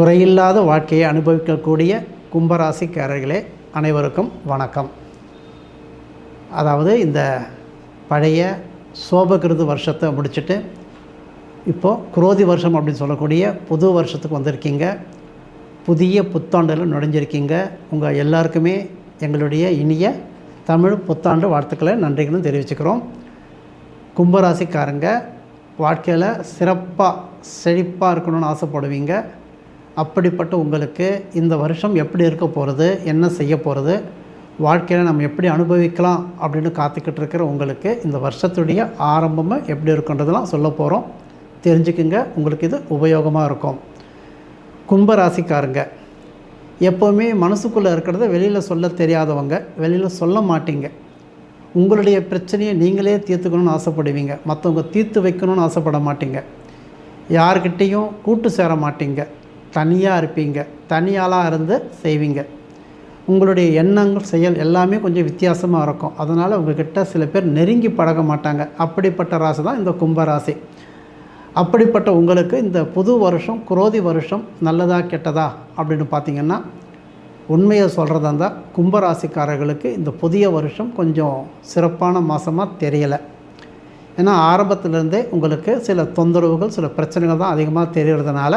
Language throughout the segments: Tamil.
குறையில்லாத வாழ்க்கையை அனுபவிக்கக்கூடிய கும்பராசிக்காரர்களே அனைவருக்கும் வணக்கம். அதாவது இந்த பழைய சோபகிருது வருஷத்தை முடிச்சுட்டு இப்போது குரோதி வருஷம் அப்படின்னு சொல்லக்கூடிய புது வருஷத்துக்கு வந்திருக்கீங்க. புதிய புத்தாண்டில் நுழைஞ்சிருக்கீங்க. உங்கள் எல்லாருக்குமே எங்களுடைய இனிய தமிழ் புத்தாண்டு வாழ்த்துக்களை நன்றிகளும் தெரிவிச்சுக்கிறோம். கும்பராசிக்காரங்க வாழ்க்கையில் சிறப்பாக செழிப்பாக இருக்கணும்னு ஆசைப்படுவீங்க. அப்படிப்பட்ட உங்களுக்கு இந்த வருஷம் எப்படி இருக்க போகிறது என்ன செய்ய போகிறது வாழ்க்கையில் நம்ம எப்படி அனுபவிக்கலாம் அப்படின்னு காத்துக்கிட்டு இருக்கிற உங்களுக்கு இந்த வருஷத்துடைய ஆரம்பமாக எப்படி இருக்குன்றதெல்லாம் சொல்ல போகிறோம் தெரிஞ்சுக்குங்க. உங்களுக்கு இது உபயோகமாக இருக்கும். கும்பராசிக்காரங்க எப்போவுமே மனசுக்குள்ளே இருக்கிறத வெளியில் சொல்ல தெரியாதவங்க வெளியில் சொல்ல மாட்டீங்க. உங்களுடைய பிரச்சனையை நீங்களே தீர்த்துக்கணும்னு ஆசைப்படுவீங்க. மற்றவங்க தீர்த்து வைக்கணும்னு ஆசைப்பட மாட்டீங்க. யார்கிட்டேயும் கூட்டு சேர மாட்டீங்க. தனியாக இருப்பீங்க. தனியாளாக இருந்து செய்வீங்க. உங்களுடைய எண்ணங்கள் செயல் எல்லாமே கொஞ்சம் வித்தியாசமாக இருக்கும். அதனால் உங்ககிட்ட சில பேர் நெருங்கி பழக மாட்டாங்க. அப்படிப்பட்ட ராசி தான் இந்த கும்பராசி அப்படிப்பட்ட உங்களுக்கு இந்த புது வருஷம் குரோதி வருஷம் நல்லதா கெட்டதா அப்படின்னு பார்த்தீங்கன்னா உண்மையை சொல்கிறதா இருந்தால் கும்பராசிக்காரர்களுக்கு இந்த புதிய வருஷம் கொஞ்சம் சிறப்பான மாதமாக தெரியலை. ஏன்னா ஆரம்பத்திலேருந்தே உங்களுக்கு சில தொந்தரவுகள் சில பிரச்சனைகள் தான் அதிகமாக தெரியறதுனால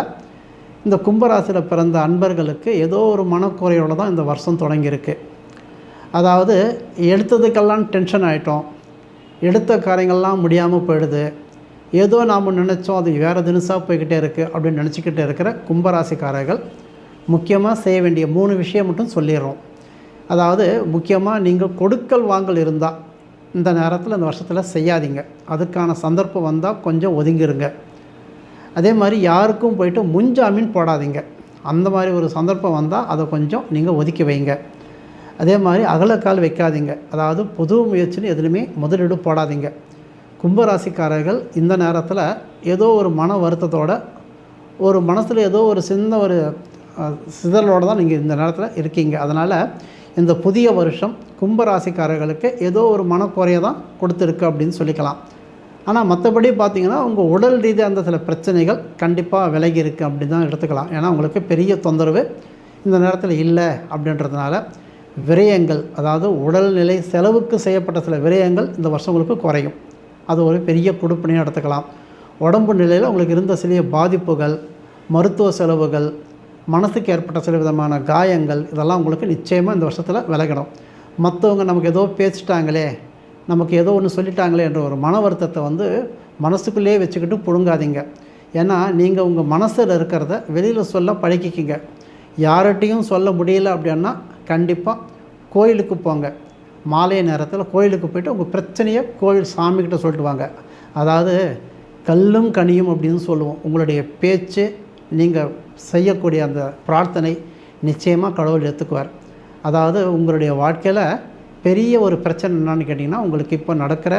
இந்த கும்பராசியில் பிறந்த அன்பர்களுக்கு ஏதோ ஒரு மனக்குறையோடு தான் இந்த வருஷம் தொடங்கியிருக்கு. அதாவது எடுத்ததுக்கெல்லாம் டென்ஷன் ஆகிட்டோம் எடுத்த காரியங்கள்லாம் முடியாமல் போயிடுது. ஏதோ நாம் நினச்சோம் அது வேறு தினசாக போய்கிட்டே இருக்குது அப்படின்னு நினச்சிக்கிட்டே இருக்கிற கும்பராசிக்காரர்கள் முக்கியமாக செய்ய வேண்டிய மூணு விஷயம் மட்டும் சொல்லிடுறோம். அதாவது முக்கியமாக நீங்கள் கொடுக்கல் வாங்கல் இருந்தால் இந்த நேரத்தில் இந்த வருஷத்தில் செய்யாதீங்க. அதுக்கான சந்தர்ப்பம் வந்தால் கொஞ்சம் ஒதுங்கிருங்க. அதே மாதிரி யாருக்கும் போயிட்டு முன்ஜாமீன் போடாதீங்க. அந்த மாதிரி ஒரு சந்தர்ப்பம் வந்தால் அதை கொஞ்சம் நீங்கள் ஒதுக்கி வைங்க. அதே மாதிரி அகலக்கால் வைக்காதீங்க. அதாவது புது முயற்சின்னு எதுலையுமே முதலீடு போடாதீங்க. கும்பராசிக்காரர்கள் இந்த நேரத்தில் ஏதோ ஒரு மன வருத்தத்தோட ஒரு மனசில் ஏதோ ஒரு சின்ன ஒரு சிதறலோடு தான் நீங்கள் இந்த நேரத்தில் இருக்கீங்க. அதனால் இந்த புதிய வருஷம் கும்பராசிக்காரர்களுக்கு ஏதோ ஒரு மனக்குறையை தான் கொடுத்துருக்கு அப்படின்னு சொல்லிக்கலாம். ஆனால் மற்றபடி பார்த்தீங்கன்னா உங்கள் உடல் ரீதியாக அந்த சில பிரச்சனைகள் கண்டிப்பாக விலகி இருக்குது அப்படின்னு தான் எடுத்துக்கலாம். ஏன்னா உங்களுக்கு பெரிய தொந்தரவு இந்த நேரத்தில் இல்லை அப்படின்றதுனால விரயங்கள் அதாவது உடல்நிலை செலவுக்கு செய்யப்பட்ட சில விரயங்கள் இந்த வருஷம் உங்களுக்கு குறையும். அது ஒரு பெரிய கொடுப்பினையாக எடுத்துக்கலாம். உடம்பு நிலையில் உங்களுக்கு இருந்த சிறிய பாதிப்புகள் மருத்துவ செலவுகள் மனசுக்கு ஏற்பட்ட சில விதமான காயங்கள் இதெல்லாம் உங்களுக்கு நிச்சயமாக இந்த வருஷத்தில் விலகிடும் மற்றவங்க நமக்கு ஏதோ பேசிட்டாங்களே நமக்கு ஏதோ ஒன்று சொல்லிட்டாங்களே என்ற ஒரு மன வருத்தத்தை வந்து மனசுக்குள்ளேயே வச்சுக்கிட்டு புழுங்காதீங்க ஏன்னா நீங்கள் உங்கள் மனசில் இருக்கிறத வெளியில் சொல்ல பழகிக்கிங்க. யார்கிட்டையும் சொல்ல முடியல அப்படின்னா கண்டிப்பாக கோயிலுக்கு போங்க. மாலை நேரத்தில் கோயிலுக்கு போயிட்டு உங்கள் பிரச்சனையை கோயில் சாமிக்கிட்ட சொல்லிட்டு வாங்க அதாவது கல்லும் கனியும் அப்படின்னு சொல்லுவோம். உங்களுடைய பேச்சு நீங்கள் செய்யக்கூடிய அந்த பிரார்த்தனை நிச்சயமாக கடவுள் ஏற்றுக்குவார் அதாவது உங்களுடைய வாழ்க்கையில் பெரிய ஒரு பிரச்சனை என்னன்னு கேட்டிங்கன்னா உங்களுக்கு இப்போ நடக்கிற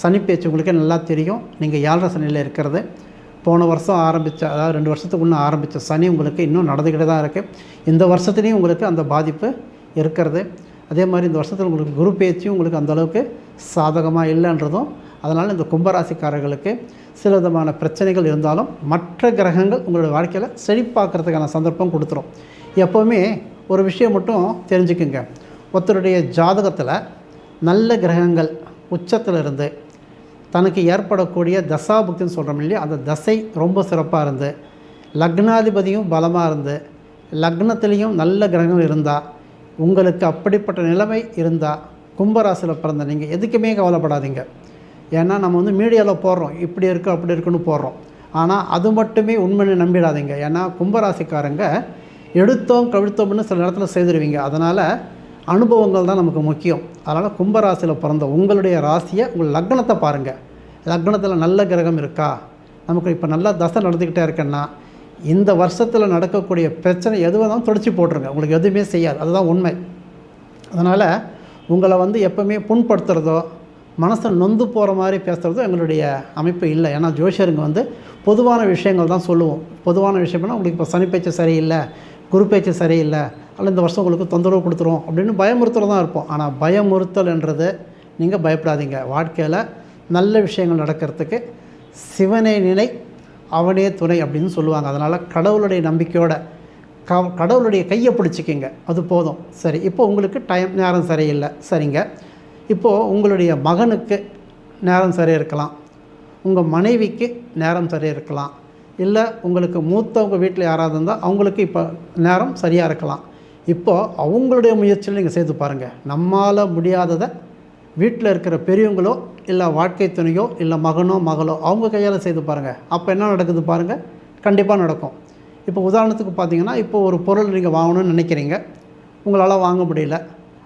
சனி பேச்சு உங்களுக்கே நல்லா தெரியும். நீங்கள் ஏழரை சனியில் இருக்கிறது. போன வருஷம் ஆரம்பித்த அதாவது ரெண்டு வருஷத்துக்கு முன்னே ஆரம்பித்த சனி உங்களுக்கு இன்னும் நடந்துக்கிட்டே தான் இருக்குது இந்த வருஷத்துலேயும் உங்களுக்கு அந்த பாதிப்பு இருக்கிறது. அதே மாதிரி இந்த வருஷத்தில் உங்களுக்கு குரு பேச்சும் உங்களுக்கு அந்த அளவுக்கு சாதகமாக இல்லைன்றதும் அதனால் இந்த கும்பராசிக்காரர்களுக்கு சில விதமான பிரச்சனைகள் இருந்தாலும் மற்ற கிரகங்கள் உங்களுடைய வாழ்க்கையில் செழிப்பாக்கிறதுக்கான சந்தர்ப்பம் கொடுத்துரும். எப்போவுமே ஒரு விஷயம் மட்டும் தெரிஞ்சுக்குங்க. ஒருத்தருடைய ஜாதகத்தில் நல்ல கிரகங்கள் உச்சத்தில் இருந்து தனக்கு ஏற்படக்கூடிய தசாபுக்தின்னு சொல்கிறோம் இல்லையா? அந்த தசை ரொம்ப சிறப்பாக இருந்து லக்னாதிபதியும் பலமாக இருந்து லக்னத்துலேயும் நல்ல கிரகங்கள் இருந்தால் உங்களுக்கு அப்படிப்பட்ட நிலைமை இருந்தால் கும்பராசியில் பிறந்த நீங்கள் எதுக்குமே கவலைப்படாதீங்க. ஏன்னா நம்ம வந்து மீடியாவில் போடுறோம். இப்படி இருக்குது அப்படி இருக்குன்னு போடுறோம். ஆனால் அது மட்டுமே உண்மைன்னு நம்பிடாதீங்க. ஏன்னா கும்பராசிக்காரங்க எடுத்தோம் கவிழ்த்தோம்னு சில நேரத்தில் செய்திருவீங்க. அதனால் அனுபவங்கள் தான் நமக்கு முக்கியம். அதனால் கும்பராசியில் பிறந்த உங்களுடைய ராசியை உங்கள் லக்னத்தை பாருங்கள் லக்னத்தில் நல்ல கிரகம் இருக்கா? நமக்கு இப்போ நல்லா தசை நடந்துக்கிட்டே இருக்கேன்னா இந்த வருஷத்தில் நடக்கக்கூடிய பிரச்சனை எதுவாக இருந்தாலும் தொடச்சி போட்டுருங்க. உங்களுக்கு எதுவுமே செய்யாது. அதுதான் உண்மை. அதனால் உங்களை வந்து எப்போவுமே புண்படுத்துகிறதோ மனசை நொந்து போகிற மாதிரி பேசுகிறதோ எங்களுடைய அமைப்பு இல்லை. ஏன்னா ஜோஷியருங்க வந்து பொதுவான விஷயங்கள் தான் சொல்லுவோம். பொதுவான விஷயம்னா உங்களுக்கு இப்போ சனி சரியில்லை. குரு பேச்சு சரியில்லை அல்ல இந்த வருஷம் உங்களுக்கு தொந்தரவு கொடுத்துரும் அப்படின்னு பயமுறுத்தல் தான் இருப்போம். ஆனால் பயமுறுத்தல்ன்றது நீங்கள் பயப்படாதீங்க. வாழ்க்கையில் நல்ல விஷயங்கள் நடக்கிறதுக்கு சிவனை நினை அவனே துணை அப்படின்னு சொல்லுவாங்க. அதனால் கடவுளுடைய நம்பிக்கையோட க கடவுளுடைய கையை பிடிச்சிக்கிங்க. அது போதும். சரி இப்போ உங்களுக்கு டைம் நேரம் சரியில்லை. சரிங்க. இப்போது உங்களுடைய மகனுக்கு நேரம் சரி இருக்கலாம். உங்கள் மனைவிக்கு நேரம் சரி இருக்கலாம். இல்லை உங்களுக்கு மூத்தவங்க வீட்டில் யாராவது இருந்தால் அவங்களுக்கு இப்போ நேரம் சரியாக இருக்கலாம். இப்போது அவங்களுடைய முயற்சியில் நீங்கள் செய்து பாருங்கள் நம்மால் முடியாததை வீட்டில் இருக்கிற பெரியவங்களோ இல்லை வாழ்க்கை துணையோ இல்லை மகனோ மகளோ அவங்க கையால் செய்து பாருங்கள் அப்போ என்ன நடக்குது பாருங்கள் கண்டிப்பாக நடக்கும். இப்போ உதாரணத்துக்கு பார்த்தீங்கன்னா இப்போ ஒரு பொருள் நீங்கள் வாங்கணும்னு நினைக்கிறீங்க. உங்களால் வாங்க முடியல.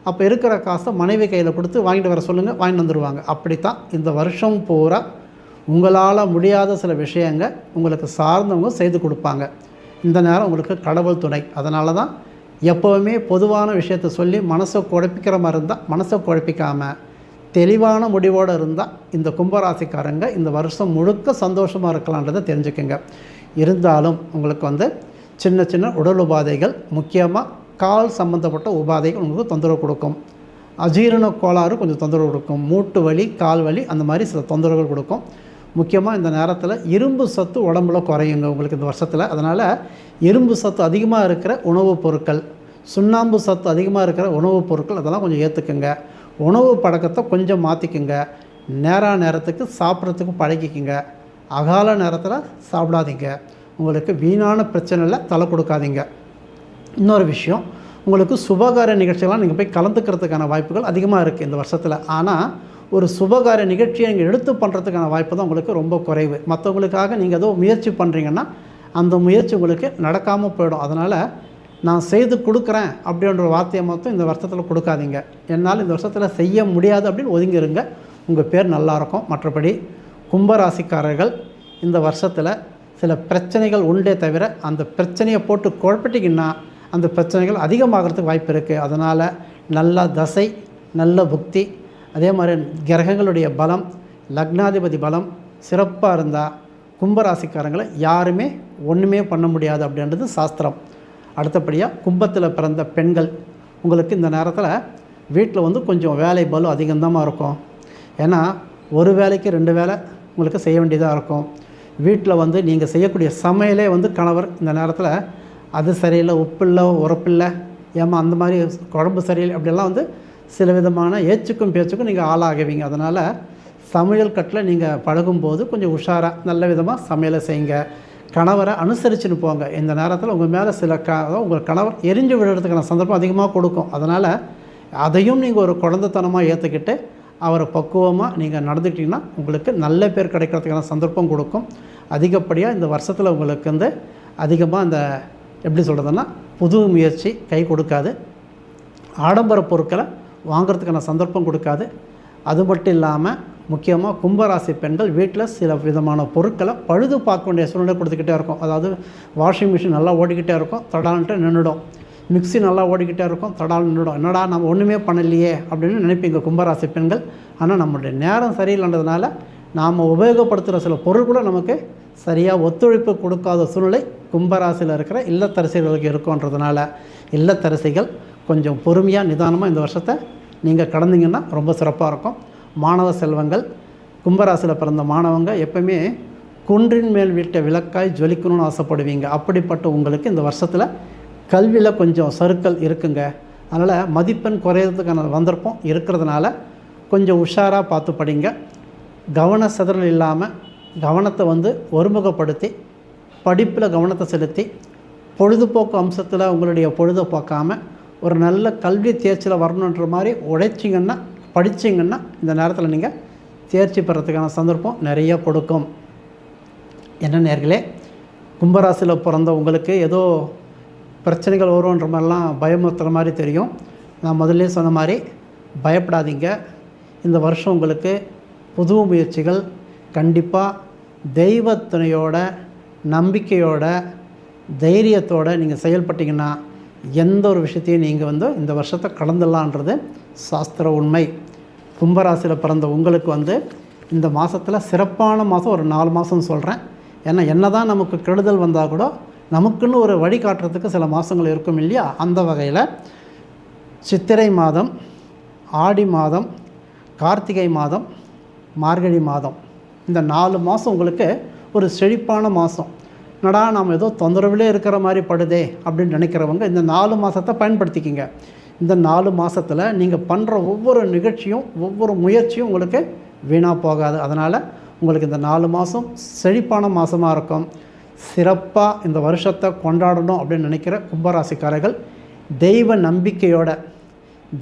அப்போ இருக்கிற காசை மனைவி கையில் கொடுத்து வாங்கிட்டு வர சொல்லுங்கள் வாங்கிட்டு வந்துடுவாங்க அப்படித்தான் இந்த வருஷம் பூரா உங்களால் முடியாத சில விஷயங்கள் உங்களுக்கு சார்ந்தவங்க செய்து கொடுப்பாங்க. இந்த நேரம் உங்களுக்கு கடவுள் துணை. அதனால தான் எப்போவுமே பொதுவான விஷயத்த சொல்லி மனசை குழப்பிக்கிற மாதிரி இருந்தால் மனசை குழப்பிக்காமல் தெளிவான முடிவோடு இருந்தால் இந்த கும்பராசிக்காரங்க இந்த வருஷம் முழுக்க சந்தோஷமாக இருக்கலான்றதை தெரிஞ்சுக்கோங்க. இருந்தாலும் உங்களுக்கு வந்து சின்ன சின்ன உடல் உபாதைகள் முக்கியமாக கால் சம்மந்தப்பட்ட உபாதைகள் உங்களுக்கு தொந்தரவு கொடுக்கும். அஜீரண கோளாறு கொஞ்சம் தொந்தரவு கொடுக்கும். மூட்டு வலி கால் வலி அந்த மாதிரி சில தொந்தரவுகள் கொடுக்கும். முக்கியமாக இந்த நேரத்தில் இரும்பு சத்து உடம்புல குறையுங்க உங்களுக்கு இந்த வருஷத்தில். அதனால் இரும்பு சத்து அதிகமாக இருக்கிற உணவுப் பொருட்கள் சுண்ணாம்பு சத்து அதிகமாக இருக்கிற உணவுப் பொருட்கள் அதெல்லாம் கொஞ்சம் ஏற்றுக்குங்க உணவு பழக்கத்தை கொஞ்சம் மாற்றிக்குங்க நேரா நேரத்துக்கு சாப்பிட்றதுக்கு பழகிக்குங்க. அகால நேரத்தில் சாப்பிடாதீங்க. உங்களுக்கு வீணான பிரச்சனையில் தலை கொடுக்காதீங்க. இன்னொரு விஷயம் உங்களுக்கு சுபகார நிகழ்ச்சிகள்லாம் நீங்கள் போய் கலந்துக்கிறதுக்கான வாய்ப்புகள் அதிகமாக இருக்குது இந்த வருஷத்தில். ஆனால் ஒரு சுபகார நிகழ்ச்சியை நீங்கள் எடுத்து பண்ணுறதுக்கான வாய்ப்பு தான் உங்களுக்கு ரொம்ப குறைவு. மற்றவங்களுக்காக நீங்கள் ஏதோ முயற்சி பண்ணுறீங்கன்னா அந்த முயற்சி உங்களுக்கு நடக்காமல் போயிடும். அதனால் நான் செய்து கொடுக்குறேன் அப்படின்ற வார்த்தையை மொத்தம் இந்த வருஷத்தில் கொடுக்காதீங்க. என்னால் இந்த வருஷத்தில் செய்ய முடியாது அப்படின்னு ஒதுங்கிருங்க. உங்கள் பேர் நல்லாயிருக்கும் மற்றபடி கும்பராசிக்காரர்கள் இந்த வருஷத்தில் சில பிரச்சனைகள் உண்டே தவிர அந்த பிரச்சனையை போட்டு குழப்பிட்டிங்கன்னா அந்த பிரச்சனைகள் அதிகமாகிறதுக்கு வாய்ப்பு இருக்குது அதனால் நல்ல தசை நல்ல புக்தி அதே மாதிரி கிரகங்களுடைய பலம் லக்னாதிபதி பலம் சிறப்பாக இருந்தால் கும்பராசிக்காரங்களை யாருமே ஒன்றுமே பண்ண முடியாது அப்படின்றது சாஸ்திரம். அடுத்தபடியாக கும்பத்தில் பிறந்த பெண்கள் உங்களுக்கு இந்த நேரத்தில் வீட்டில் வந்து கொஞ்சம் வேலை பலு அதிகமாக இருக்கும். ஏன்னா ஒரு வேலைக்கு ரெண்டு வேலை உங்களுக்கு செய்ய வேண்டியதாக இருக்கும். வீட்டில் வந்து நீங்கள் செய்யக்கூடிய சமையலே வந்து கணவர் இந்த நேரத்தில் அது சரியில்லை உப்பு இல்லை உரப்பில்லை ஏமா அந்த மாதிரி குழம்பு சரியில்லை அப்படியெல்லாம் வந்து சில விதமான ஏச்சுக்கும் பேச்சுக்கும் நீங்கள் ஆளாகுவீங்க. அதனால் சமையல் கட்டில் நீங்கள் பழகும்போது கொஞ்சம் உஷாராக நல்ல விதமாக சமையலை செய்யுங்க கணவரை அனுசரிச்சுன்னு போங்க. இந்த நேரத்தில் உங்கள் மேலே சில க உங்கள் கணவர் எரிஞ்சு விடுறதுக்கான சந்தர்ப்பம் அதிகமாக கொடுக்கும். அதனால் அதையும் நீங்கள் ஒரு குழந்தைத்தனமாக ஏற்றுக்கிட்டு அவரை பக்குவமாக நீங்கள் நடந்துக்கிட்டிங்கன்னா உங்களுக்கு நல்ல பேர் கிடைக்கிறதுக்கான சந்தர்ப்பம் கொடுக்கும். அதிகப்படியாக இந்த வருஷத்தில் உங்களுக்கு வந்து அதிகமாக அந்த எப்படி சொல்கிறதுன்னா புது முயற்சி கை கொடுக்காது. ஆடம்பர பொருட்களை வாங்குறதுக்கான சந்தர்ப்பம் கொடுக்காது. அது மட்டும் இல்லாமல் முக்கியமாக கும்பராசி பெண்கள் வீட்டில் சில விதமான பொருட்களை பழுது பார்க்க வேண்டிய சூழ்நிலை கொடுத்துக்கிட்டே இருக்கும். அதாவது வாஷிங் மிஷின் நல்லா ஓடிக்கிட்டே இருக்கும் தடால்ன்ட்டு நின்றுடும் மிக்ஸி நல்லா ஓடிக்கிட்டே இருக்கும் தடால் நின்றுடும் என்னடா நம்ம ஒன்றுமே பண்ணலையே அப்படின்னு நினைப்பீங்க கும்பராசி பெண்கள். ஆனால் நம்மளுடைய நேரம் சரியில்லைன்றதுனால நாம் உபயோகப்படுத்துகிற சில பொருள் கூட நமக்கு சரியாக ஒத்துழைப்பு கொடுக்காத சூழ்நிலை கும்பராசியில் இருக்கிற இல்லத்தரசிகளுக்கு இருக்குன்றதுனால இல்லத்தரசிகள் கொஞ்சம் பொறுமையாக நிதானமாக இந்த வருஷத்தை நீங்கள் கடந்தீங்கன்னா ரொம்ப சிறப்பாக இருக்கும். மாணவ செல்வங்கள் கும்பராசியில் பிறந்த மாணவங்க எப்பவுமே குன்றின் மேல் வீட்டை விளக்காய் ஜொலிக்கணும்னு ஆசைப்படுவீங்க. அப்படிப்பட்ட உங்களுக்கு இந்த வருஷத்தில் கல்வியில் கொஞ்சம் சருக்கள் இருக்குங்க. அதனால் மதிப்பெண் குறையிறதுக்கான வந்திருப்போம். இருக்கிறதுனால கொஞ்சம் உஷாராக பார்த்து படிங்க. கவன சிதறல் இல்லாமல் கவனத்தை வந்து ஒருமுகப்படுத்தி படிப்பில் கவனத்தை செலுத்தி பொழுதுபோக்கு அம்சத்தில் உங்களுடைய பொழுதை பார்க்காம ஒரு நல்ல கல்வி தேர்ச்சியில் வரணுன்ற மாதிரி உழைச்சிங்கன்னா படிச்சிங்கன்னா இந்த நேரத்தில் நீங்கள் தேர்ச்சி பெறத்துக்கான சந்தர்ப்பம் நிறைய கொடுக்கும். என்ன நேர்களே கும்பராசியில் பிறந்த உங்களுக்கு ஏதோ பிரச்சனைகள் வரும்ன்ற மாதிரிலாம் பயமுறுத்துற மாதிரி தெரியும். நான் முதல்ல சொன்ன மாதிரி பயப்படாதீங்க. இந்த வருஷம் உங்களுக்கு புது முயற்சிகள். கண்டிப்பாக தெய்வத்துணையோட நம்பிக்கையோட தைரியத்தோடு நீங்கள் செயல்பட்டிங்கன்னா எந்த ஒரு விஷயத்தையும் நீங்கள் வந்து இந்த வருஷத்தை கடந்துடலான்றது சாஸ்திர உண்மை. கும்பராசியில் பிறந்த உங்களுக்கு வந்து இந்த மாதத்தில் சிறப்பான மாதம் ஒரு நாலு மாதம் சொல்கிறேன் ஏன்னா என்ன தான் நமக்கு கெடுதல் வந்தால் கூட நமக்குன்னு ஒரு வழி காட்டுறதுக்கு சில மாதங்கள் இருக்கும் இல்லையா? அந்த வகையில் சித்திரை மாதம் ஆடி மாதம் கார்த்திகை மாதம் மார்கழி மாதம். இந்த நாலு மாதம் உங்களுக்கு ஒரு செழிப்பான மாதம் நடா நாம் ஏதோ தொந்தரவிலே இருக்கிற மாதிரி படுதே அப்படின்னு நினைக்கிறவங்க இந்த நாலு மாதத்தை பயன்படுத்திக்கிங்க. இந்த நாலு மாதத்தில் நீங்கள் பண்ணுற ஒவ்வொரு நிகழ்ச்சியும் ஒவ்வொரு முயற்சியும் உங்களுக்கு வீணாக போகாது. அதனால் உங்களுக்கு இந்த நாலு மாதம் செழிப்பான மாதமாக இருக்கும். சிறப்பாக இந்த வருஷத்தை கொண்டாடணும் அப்படின்னு நினைக்கிற கும்பராசிக்காரர்கள் தெய்வ நம்பிக்கையோட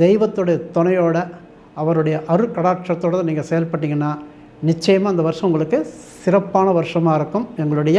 தெய்வத்துடைய துணையோட அவருடைய அருக்கடாட்சத்தோடு நீங்கள் செயல்பட்டிங்கன்னா நிச்சயமாக அந்த வருஷம் உங்களுக்கு சிறப்பான வருஷமாக இருக்கும். எங்களுடைய